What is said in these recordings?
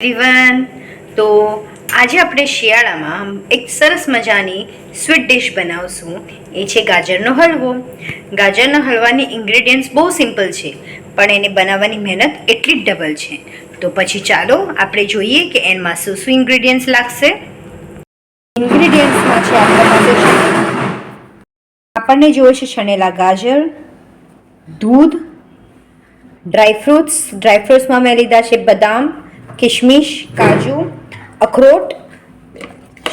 Everyone તો આજે આપણે શિયાળામાં એક સરસ મજાની સ્વીટ ડિશ બનાવશું. એ છે ગાજરનો હલવો. ગાજરના હલવાની ઇન્ગ્રેડિયન્ટ્સ બહુ સિમ્પલ છે, પણ એને બનાવવાની મહેનત એટલી જ ડબલ છે. તો પછી ચાલો આપણે જોઈએ કે એમાં શું શું ઇન્ગ્રેડિયન્ટ્સ લાગશે. ઇન્ગ્રેડિયન્ટ્સમાં છે આપણને જોઈએ છે છણેલા ગાજર, દૂધ ડ્રાયફ્રૂટ્સ ડ્રાયફ્રૂટ્સમાં મેં લીધા છે બદામ કિશમિશ કાજુ, અખરોટ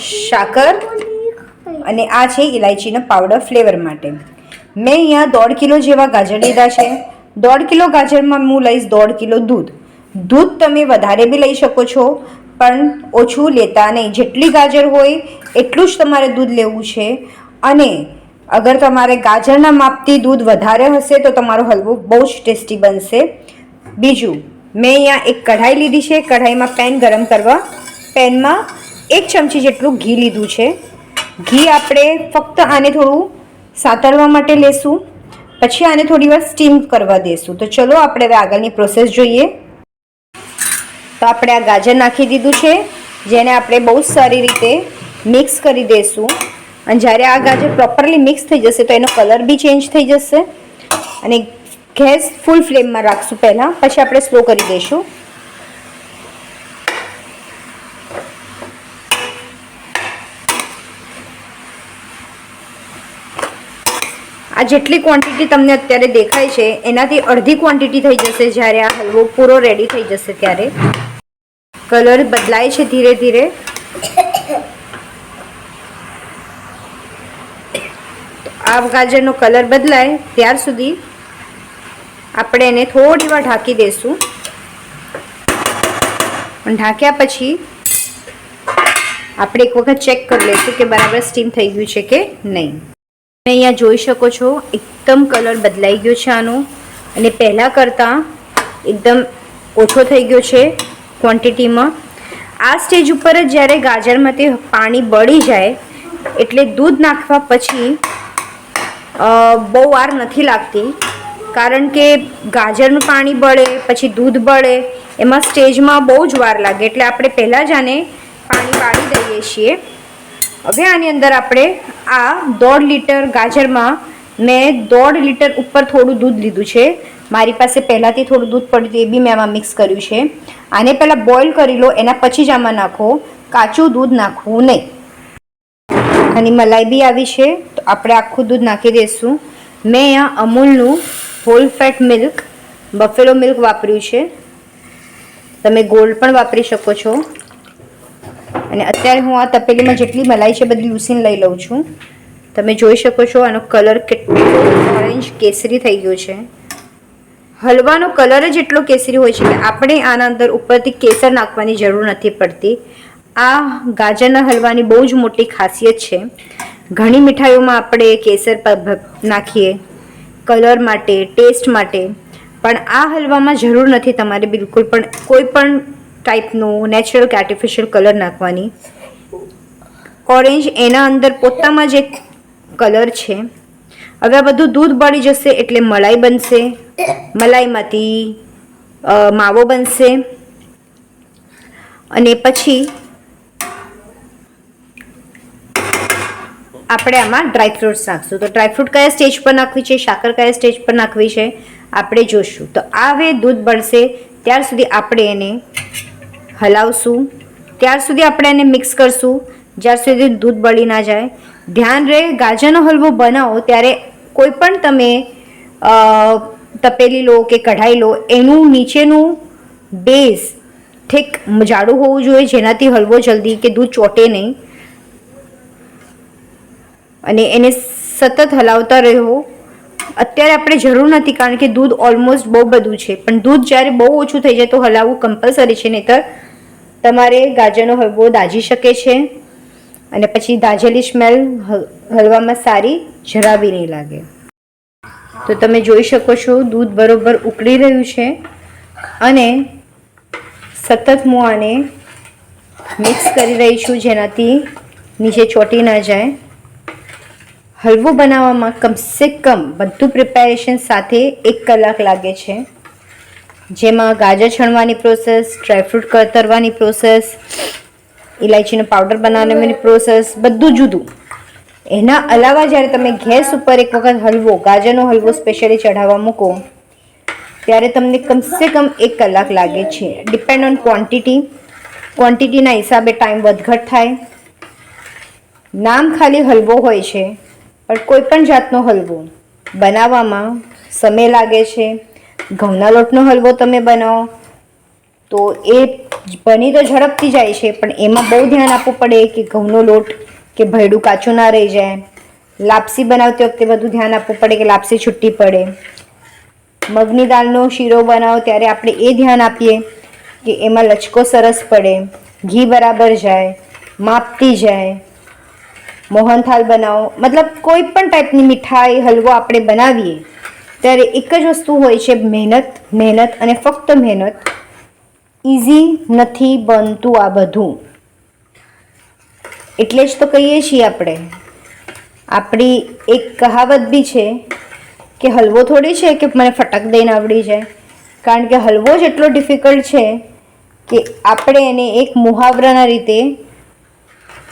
સાકર અને આ છે ઇલાયચીનો પાવડર ફ્લેવર માટે. મેં અહીંયા દોઢ કિલો જેવા ગાજર લીધા છે. દોઢ કિલો ગાજરમાં હું લઈશ દોઢ કિલો દૂધ. દૂધ તમે વધારે બી લઈ શકો છો, પણ ઓછું લેતા નહીં. જેટલી ગાજર હોય એટલું જ તમારે દૂધ લેવું છે. અને અગર તમારે ગાજરના માપથી દૂધ વધારે હશે તો તમારો હલવો બહુ જ ટેસ્ટી બનશે. બીજું મેં અહીંયા એક કઢાઈ લીધી છે. કઢાઈમાં પેન ગરમ કરવા. પેનમાં એક ચમચી જેટલું ઘી લીધું છે. ઘી આપણે ફક્ત આને થોડું સાતળવા માટે લેશું. પછી આને થોડી વાર સ્ટીમ કરવા દેશું. તો ચલો આપણે હવે આગળની પ્રોસેસ જોઈએ. તો આપણે આ ગાજર નાખી દીધું છે. જેને આપણે બહુ સારી રીતે મિક્સ કરી દઈશું અને જ્યારે આ ગાજર પ્રોપરલી મિક્સ થઈ જશે તો એનો કલર બી ચેન્જ થઈ જશે. અને ગેસ ફૂલ ફ્લેમમાં રાખશું પહેલાં. પછી આપણે સ્લો કરી દઈશું. આ જેટલી ક્વોન્ટિટી તમને અત્યારે દેખાય છે, એનાથી અડધી ક્વોન્ટિટી થઈ જશે જ્યારે આ હલવો પૂરો રેડી થઈ જશે ત્યારે. કલર બદલાય છે ધીરે ધીરે. આ ગાજરનો કલર બદલાય ત્યાર સુધી આપણે એને થોડી વાર ઢાંકી દઈશું ઢાંક્યા પછી આપણે એક વખત ચેક કરી લઈશું કે બરાબર સ્ટીમ થઈ ગયું છે કે નહીં. તમે અહીંયા જોઈ શકો છો, એકદમ કલર બદલાઈ ગયો છે આનો. અને પહેલાં કરતાં એકદમ ઓછો થઈ ગયો છે ક્વોન્ટિટીમાં. આ સ્ટેજ ઉપર જ જ્યારે ગાજરમાંથી પાણી બળી જાય, એટલે દૂધ નાખવા પછી બહુ વાર નથી લાગતી. કારણ કે ગાજરનું પાણી બળે, પછી દૂધ બળે, એમાં સ્ટેજમાં બહુ જ વાર લાગે. એટલે આપણે પહેલાં જ આને પાણી પાડી દઈએ છીએ. હવે આની અંદર આપણે આ દોઢ લીટર ગાજરમાં મેં દોઢ લીટર ઉપર થોડું દૂધ લીધું છે. મારી પાસે પહેલાંથી થોડું દૂધ પડ્યું હતું, એ બી મેં આમાં મિક્સ કર્યું છે. આને પહેલાં બોઇલ કરી લો, એના પછી જ આમાં નાખો. કાચું દૂધ નાખવું નહીં. અને મલાઈ બી આવી છે, તો આપણે આખું દૂધ નાખી દઈશું. મેં અહીંયા અમૂલનું whole fat milk buffalo milk વાપર્યું છે. તમે ગોલ્ડ પણ વાપરી શકો છો. અને અત્યારે હું આ તપેલીમાં જેટલી મલાઈ છે બધી લૂસીને લઈ લઉં છું. તમે જોઈ શકો છો આનો કલર કેટલો ઓરેન્જ કેસરી થઈ ગયો છે. હલવાનો કલર જ એટલો કેસરી હોય છે કે આપણે આના અંદર ઉપરથી કેસર નાખવાની જરૂર નથી પડતી. આ ગાજરના હલવાની બહુ જ મોટી ખાસિયત છે. ઘણી મીઠાઈઓમાં આપણે કેસર પર નાખીએ કલર માટે, ટેસ્ટ માટે. પણ આ હલવામાં જરૂર નથી તમારે બિલકુલ પણ કોઈ પણ ટાઈપનો નેચરલ કે આર્ટિફિશિયલ કલર નાખવાની. ઓરેન્જ એના અંદર પોતામાં જે કલર છે. હવે આ બધું દૂધ બળી જશે એટલે મલાઈ બનશે. મલાઈમાંથી માવો બનશે. અને પછી આપણે આમાં ડ્રાયફ્રૂટ્સ નાખશું. તો ડ્રાયફ્રૂટ કયા સ્ટેજ પર નાખવી છે? સાકર કયા સ્ટેજ પર નાખવી છે? આપણે જોશું. તો આ હવે દૂધ બળશે, ત્યાર સુધી આપણે એને હલાવશું. ત્યાર સુધી આપણે એને મિક્સ કરશું. જ્યાં સુધી દૂધ બળી ના જાય. ધ્યાન રહે, ગાજરનો હલવો બનાવો, ત્યારે કોઈ પણ તમે તપેલી લો કે કઢાઈ લો, એનું નીચેનું બેઝ ઠીક જાડું હોવું જોઈએ, જેનાથી હલવો જલ્દી કે દૂધ ચોટે નહીં. અને એને સતત હલાવતા રહો અત્યારે આપણે જરૂર નથી કારણ કે દૂધ ઓલમોસ્ટ બહુ બધું છે. પણ દૂધ જ્યારે બહુ ઓછું થઈ જાય તો હલાવવું કમ્પલસરી છે, નહીતર તમારે ગાજરનો હલવો દાજી શકે છે. અને પછી દાજેલી સ્મેલ હલવામાં સારી જરા બી નહીં લાગે. તો તમે જોઈ શકો છો દૂધ બરોબર ઉકળી રહ્યું છે. અને સતત હું આને મિક્સ કરી રહી છું જેનાથી નીચે ચોટી ના જાય. હલવો બનાવવામાં કમસે કમ બધું પ્રિપેરેશન સાથે એક કલાક લાગે છે. જેમાં ગાજર છણવાની પ્રોસેસ ડ્રાયફ્રૂટ કતરવાની પ્રોસેસ ઇલાયચીનો પાવડર બનાવવાની પ્રોસેસ બધું જુદું. એના અલાવા જ્યારે તમે ગેસ ઉપર એક વખત હલવો, ગાજરનો હલવો સ્પેશિયલી ચઢાવવા મૂકો, ત્યારે તમને કમસે કમ એક કલાક લાગે છે. ડિપેન્ડ ઓન ક્વોન્ટિટી ક્વોન્ટિટીના હિસાબે ટાઈમ વધઘટ થાય. નામ ખાલી હલવો હોય છે. કોઈ પણ જાતનો હલવો. બનાવવામાં સમય લાગે છે. ઘઉંના લોટનો હલવો તમે બનાવો તો એ બની તો ઝડપથી જાય છે, પણ એમાં બહુ ધ્યાન આપવું પડે કે ઘઉંનો લોટ કે ભયડું કાચું ના રહી જાય. લાપસી બનાવતી વખતે બધું ધ્યાન આપવું પડે કે લાપસી છૂટી પડે. મગની દાળનો શીરો બનાવો ત્યારે આપણે એ ધ્યાન આપીએ કે એમાં લચકો સરસ પડે. ઘી બરાબર જાય, માપતી જાય. મોહનથાલ બનાવો. મતલબ કોઈ પણ ટાઈપની મીઠાઈ, હલવો આપણે બનાવીએ, ત્યારે એક જ વસ્તુ હોય છે મહેનત મહેનત અને ફક્ત મહેનત. ઇઝી નથી બનતું આ બધું. એટલે જ તો કહીએ છીએ આપણે. આપણી એક કહાવત બી છે કે હલવો થોડી છે કે મને ફટક દઈને આવડી જાય. કારણ કે હલવો જ એટલો ડિફિકલ્ટ છે કે આપણે એને એક મુહાવરાના રીતે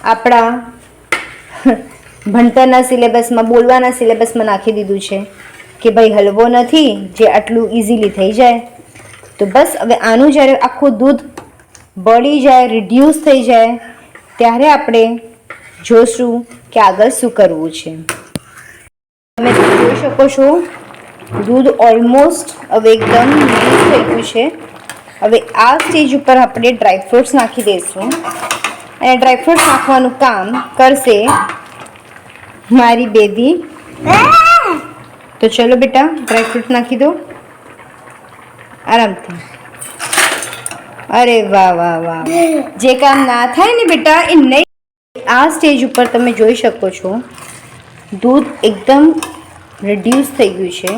આપણા ભણતરના સિલેબસમાં, બોલવાના સિલેબસમાં નાખી દીધું છે કે ભાઈ હલવો નથી, જે આટલું ઇઝીલી થઈ જાય. તો બસ, હવે આનું જ્યારે આખું દૂધ બળી જાય રિડ્યુસ થઈ જાય, ત્યારે આપણે જોશું કે આગળ શું કરવું છે. તમે જોઈ શકો છો, દૂધ ઓલમોસ્ટ હવે એકદમ રિડ્યુસ થઈ ગયું છે. હવે આ સ્ટેજ ઉપર આપણે ડ્રાયફ્રૂટ્સ નાખી દઈશું. અને ડ્રાયફ્રૂટ્સ નાખવાનું કામ કરશે મારી બેબી. તો ચલો બેટા ડ્રાયફ્રૂટ નાખી દો. આરામથી. અરે વાહ વાહ વાહ. જે કામ ના થાય ને બેટા, એ નહીં. આ સ્ટેજ ઉપર તમે જોઈ શકો છો, દૂધ એકદમ રિડ્યુસ થઈ ગયું છે.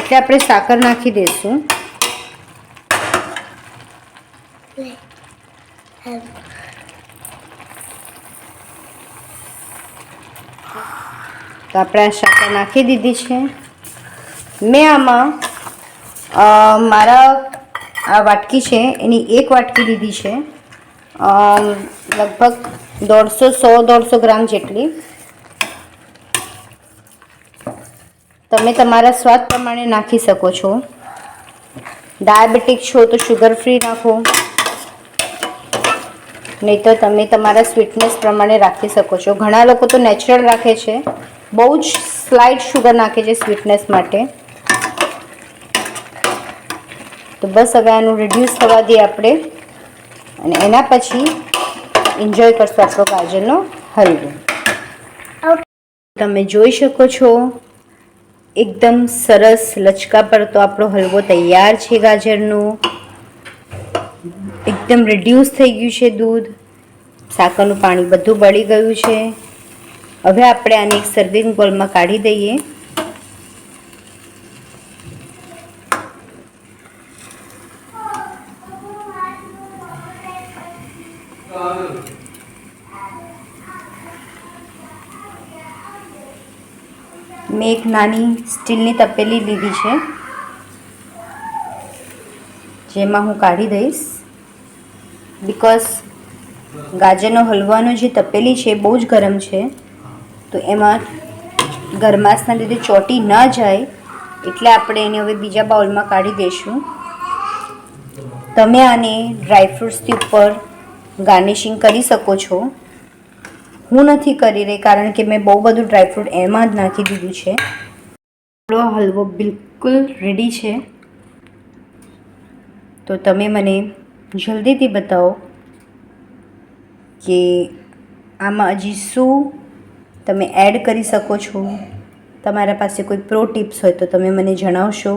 એટલે આપણે સાકર નાખી દઈશું. તો આપણે આ સાકર નાખી દીધી છે. મેં આમાં મારા આ વાટકી છે, એની એક વાટકી લીધી છે. લગભગ દોઢસો, સો, દોઢસો ગ્રામ જેટલી. તમે તમારા સ્વાદ પ્રમાણે નાખી શકો છો. ડાયાબિટીક છો તો શુગર ફ્રી નાખો. નહીં તો તમે તમારા સ્વીટનેસ પ્રમાણે રાખી શકો છો. ઘણા લોકો તો નેચરલ રાખે છે. બહુ જ સ્લાઇટ શુગર નાખે છે સ્વીટનેસ માટે. તો બસ હવે આનું રિડ્યુસ થવા દઈએ આપણે. અને એના પછી એન્જોય કરશું આપણો ગાજરનો હલવો. તમે જોઈ શકો છો, એકદમ સરસ લચકા પર તો આપણો હલવો તૈયાર છે ગાજરનો. એકદમ રિડ્યુસ થઈ ગયું છે દૂધ. સાકરનું પાણી બધું બળી ગયું છે. હવે આપણે આને એક સર્વિંગ બોલમાં કાઢી દઈએ. મેં એક નાની સ્ટીલની તપેલી લીધી છે, જેમાં હું કાઢી દઈશ. બિકોઝ ગાજરનો હલવાનો જે તપેલી છે બહુ જ ગરમ છે. તો એમાં ગરમાશના લીધે ચોટી ન જાય એટલે આપણે એને હવે બીજા બાઉલમાં કાઢી દઈશું. તમે આને ડ્રાયફ્રૂટ્સથી ઉપર ગાર્નિશિંગ કરી શકો છો. હું નથી કરી રહી કારણ કે મેં બહુ બધું ડ્રાયફ્રૂટ એમાં જ નાખી દીધું છે. આપણો હલવો બિલકુલ રેડી છે. તો તમે મને જલ્દીથી બતાવો કે આમાં હજી શું તમે એડ કરી શકો છો. તમારા પાસે કોઈ પ્રો ટિપ્સ હોય તો તમે મને જણાવશો.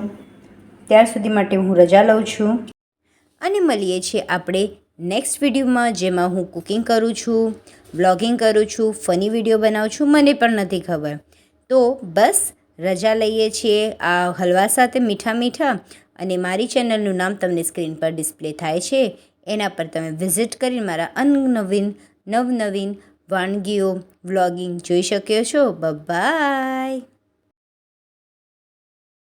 ત્યાર સુધી માટે હું રજા લઉં છું. અને મળીએ છીએ આપણે નેક્સ્ટ વિડીયોમાં જેમાં હું કુકિંગ કરું છું બ્લોગિંગ કરું છું ફની વીડિયો બનાવું છું, મને પણ નથી ખબર. તો બસ, રજા લઈએ છીએ આ હલવા સાથે મીઠા મીઠા. અને મારી ચેનલનું નામ તમને સ્ક્રીન પર ડિસ્પ્લે થાય છે. એના પર તમે વિઝિટ કરીને મારા અનનવીન, નવનવીન વાનગીઓ વ્લોગિંગ જોઈ શક્યો છો? બાય